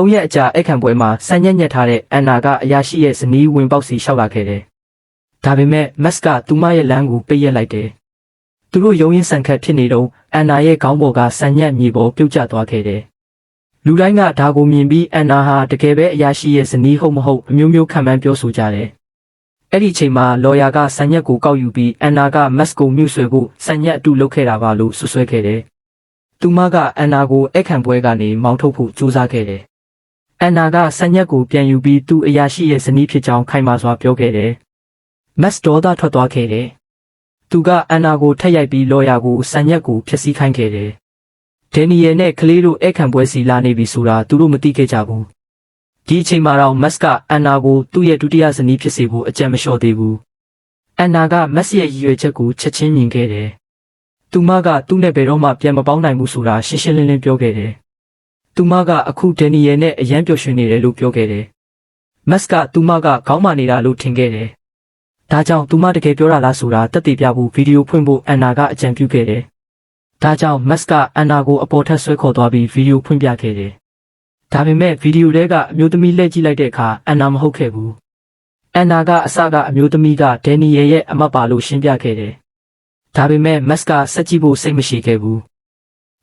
သုံးရက်အကြာအိတ်ခံပွဲမှာစံညက်ညက်ထားတဲ့အန်နာကအရာရှိရဲ့ဇနီးဝင်ပေါက်စီလျှောက်လာခဲ့တယ်။ဒါပေမဲ့မတ်စ်ကသူမရဲ့လမ်းကိုပိတ်ရက်လိုက်တယ်။သူတို့ရုံရင်ဆန်ခတ်ဖြစ်နေတော့အန်နာရဲ့ခေါင်းပေါ်ကစံညက်မြေပေါ်ပြုတ်ကျသွားခဲ့တယ်။လူတိုင်းကဒါကိုမြင်ပြီးအန်နာဟာတကယ်ပဲအရာရှိရဲ့ဇနီးဟုတ်မဟုတ်အမျိုးမျိုးခံမှန်းပြောဆိုကြတယ်။အဲ့ဒီချိန်မှာလော်ယာကစံညက်ကိုကောက်ယူပြီးအန်နာကမတ်စ်ကိုမြှုပ်ဆွဲဖို့စံညက်အတူလုပ်ခဲ့တာပါလို့ဆွဆွဲခဲ့တယ်။သူမကအန်နာကိုအိတ်ခံပွဲကနေမောင်းထုတ်ဖို့ကြိုးစားခဲ့တယ်။ အန်နာကဆန်ရက်ကိုပြန်ယူပြီးသူ့အရာရှိရဲ့ဇနီးဖြစ်ကြောင်းခိုင်မာစွာပြောခဲ့တယ်။မတ်ဒေါ်သာထွက်သွားခဲ့တယ်။သူကအန်နာကိုထက်ရိုက်ပြီးလော်ယာကိုဆန်ရက်ကိုဖျက်ဆီးခိုင်းခဲ့တယ်။ဒန်နီယယ်နဲ့ကလေးတို့အခန့်ပွဲစီလာနေပြီဆိုတာသူတို့မသိခဲ့ကြဘူး။ဒီအချိန်မှာတော့မတ်ကအန်နာကိုသူ့ရဲ့ဒုတိယဇနီးဖြစ်စေဖို့အကြံမလျှော့သေးဘူး။အန်နာကမတ်ရဲ့ရည်ရွယ်ချက်ကိုချက်ချင်းမြင်ခဲ့တယ်။သူမကသူ့နဲ့ဘယ်တော့မှပြန်မပေါင်းနိုင်ဘူးဆိုတာရှင်းရှင်းလင်းလင်းပြောခဲ့တယ်။ သူမကအခုဒန်နီယယ်နဲ့အရန်ပျော်ရွှင်နေတယ်လို့ပြောခဲ့တယ်။မတ်ကသူမကခေါင်းမာနေတာလို့ထင်ခဲ့တယ်။ဒါကြောင့်သူမတကယ်ပြောတာလားဆိုတာတက်တည်ပြဖို့ဗီဒီယိုဖွင့်ဖို့အန်နာကအကြံပြုခဲ့တယ်။ဒါကြောင့်မတ်ကအန်နာကိုအပေါ်ထပ်ဆွဲခေါ်သွားပြီးဗီဒီယိုဖွင့်ပြခဲ့တယ်။ဒါပေမဲ့ဗီဒီယိုထဲကအမျိုးသမီးလှည့်ကြည့်လိုက်တဲ့အခါအန်နာမဟုတ်ခဲ့ဘူး။အန်နာကအစကအမျိုးသမီးကဒန်နီယယ်ရဲ့အမတ်ပါလို့ရှင်းပြခဲ့တယ်။ဒါပေမဲ့မတ်ကစက်ကြည့်ဖို့စိတ်မရှိခဲ့ဘူး။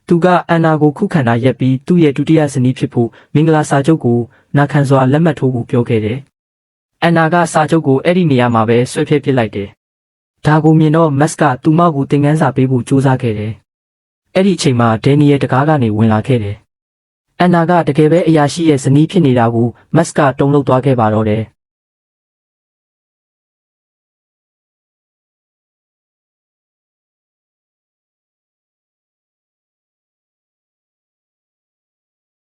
သူကအန်နာကိုခုခံတာရက်ပြီးသူ့ရဲ့ဒုတိယဇနီးဖြစ်ဖို့မင်္ဂလာစာချုပ်ကိုနာခံစွာလက်မှတ်ထိုးဖို့ပြောခဲ့တယ်။အန်နာကစာချုပ်ကိုအဲ့ဒီနေရာမှာပဲဆွဲဖျက်ပစ်လိုက်တယ်။ဒါကိုမြင်တော့မတ်ကသူမကိုသင်ခန်းစာပေးဖို့ကြိုးစားခဲ့တယ်။အဲ့ဒီအချိန်မှာဒန်နီယယ်တကားကနေဝင်လာခဲ့တယ်။အန်နာကတကယ်ပဲအရာရှိရဲ့ဇနီးဖြစ်နေတာကိုမတ်ကတုံ့လောက်သွားခဲ့ပါတော့တယ်။